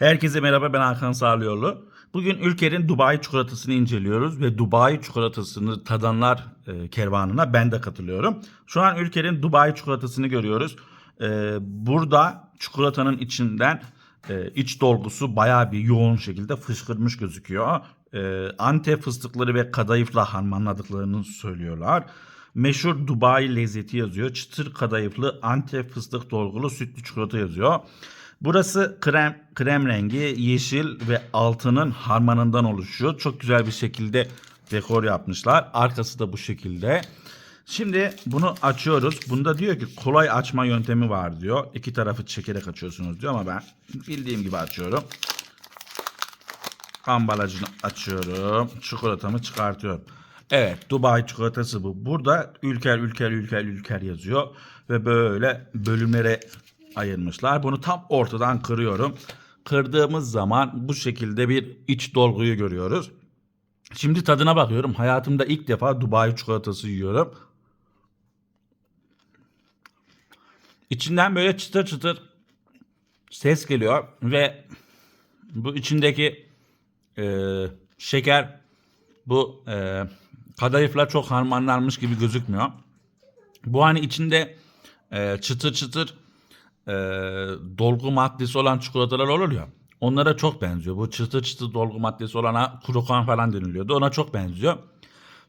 Herkese merhaba ben Hakan Sağlıoğlu. Bugün Ülker'in Dubai çikolatasını inceliyoruz ve Dubai çikolatasını tadanlar e, kervanına ben de katılıyorum. Şu an Ülker'in Dubai çikolatasını görüyoruz. E, burada çikolatanın içinden e, iç dolgusu bayağı bir yoğun şekilde fışkırmış gözüküyor. E, Antep fıstıkları ve kadayıfla harmanladıklarını söylüyorlar. Meşhur Dubai lezzeti yazıyor. Çıtır kadayıflı Antep fıstık dolgulu sütlü çikolata yazıyor. Burası krem krem rengi, yeşil ve altının harmanından oluşuyor. Çok güzel bir şekilde dekor yapmışlar. Arkası da bu şekilde. Şimdi bunu açıyoruz. Bunda diyor ki kolay açma yöntemi var diyor. İki tarafı çekerek açıyorsunuz diyor ama ben bildiğim gibi açıyorum. Ambalajını açıyorum. Çikolatamı çıkartıyorum. Evet Dubai çikolatası bu. Burada ülker ülker ülker ülker yazıyor. Ve böyle bölümlere ayırmışlar. Bunu tam ortadan kırıyorum. Kırdığımız zaman bu şekilde bir iç dolguyu görüyoruz. Şimdi tadına bakıyorum. Hayatımda ilk defa Dubai çikolatası yiyorum. İçinden böyle çıtır çıtır ses geliyor ve bu içindeki e, şeker bu e, kadayıfla çok harmanlanmış gibi gözükmüyor. Bu hani içinde e, çıtır çıtır e, dolgu maddesi olan çikolatalar olur ya. Onlara çok benziyor. Bu çıtır çıtır dolgu maddesi olana krukan falan deniliyordu. Ona çok benziyor.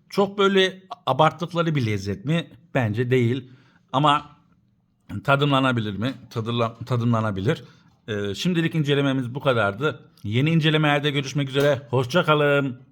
Çok böyle abarttıkları bir lezzet mi? Bence değil. Ama tadımlanabilir mi? Tadıla, tadımlanabilir. Ee, şimdilik incelememiz bu kadardı. Yeni incelemelerde görüşmek üzere. Hoşça kalın.